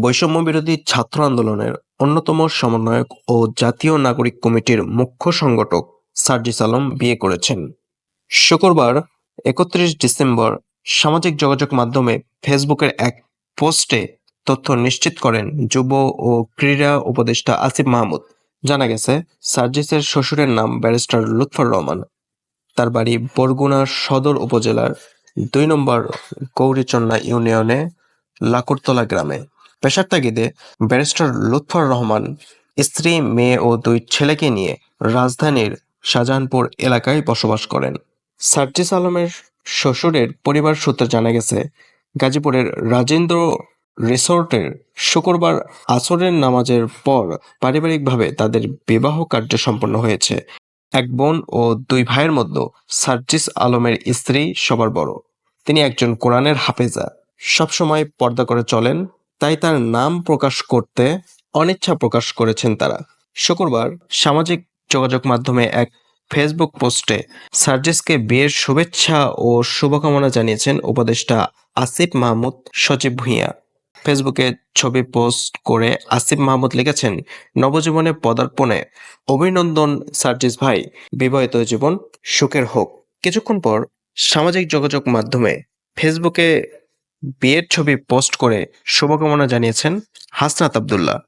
বৈষম্য বিরোধী ছাত্র আন্দোলনের অন্যতম সমন্বয়ক ও জাতীয় নাগরিক কমিটির মুখ্য সংগঠক সার্জিস আলম বিয়ে করেছেন। শুক্রবার একত্রিশ ডিসেম্বর সামাজিক যোগাযোগ মাধ্যমে ফেসবুকের এক পোস্টে তথ্য নিশ্চিত করেন যুব ও ক্রীড়া উপদেষ্টা আসিফ মাহমুদ। জানা গেছে, সার্জিসের শ্বশুরের নাম ব্যারিস্টার লুৎফর রহমান। তার বাড়ি বরগুনা সদর উপজেলার দুই নম্বর গৌরীচন্না ইউনিয়নে লাকুরতলা গ্রামে। পেশার তাগিদে ব্যারিস্টার লুৎফর রহমান, স্ত্রী, মেয়ে ও দুই ছেলেকে নিয়ে রাজধানীর শাহজাহানপুর এলাকায় বসবাস করেন। সার্জিস আলমের শ্বশুরের পরিবার সূত্রে জানা গেছে, গাজীপুরের রাজেন্দ্র রিসোর্টের শুক্রবার আসরের নামাজের পর পারিবারিকভাবে তাদের বিবাহ কার্য সম্পন্ন হয়েছে। এক বোন ও দুই ভাইয়ের মধ্যে সার্জিস আলমের স্ত্রী সবার বড়। তিনি একজন কোরআনের হাফেজা। সবসময় পর্দা করে চলেন তাই তার নাম প্রকাশ করতে অনিচ্ছা প্রকাশ করেছেন তারা। শুক্রবার সামাজিক যোগাযোগ মাধ্যমে এক ফেসবুক পোস্টে সার্জিসকে বিয়ের শুভেচ্ছা ও শুভকামনা জানিয়েছেন উপদেষ্টা আসিফ মাহমুদ সচিব ভূঁইয়া। ফেসবুকে ছবি পোস্ট করে আসিফ মাহমুদ লিখেছেন, নবজীবনে পদার্পণে অভিনন্দন সার্জিস ভাই, বিবাহিত জীবন সুখের হোক। কিছুক্ষণ পর সামাজিক যোগাযোগ মাধ্যমে ফেসবুকে বিয়ের ছবি পোস্ট করে শুভকামনা জানিয়েছেন হাসনাত আবদুল্লাহ।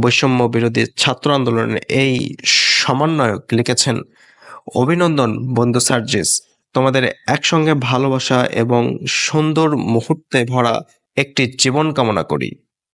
বৈষম্য বিরোধী ছাত্র আন্দোলনের এই সমন্বয়ক লিখেছেন, অভিনন্দন বন্ধু সার্জিস, তোমাদের একসঙ্গে ভালোবাসা এবং সুন্দর মুহূর্তে ভরা একটি জীবন কামনা করি।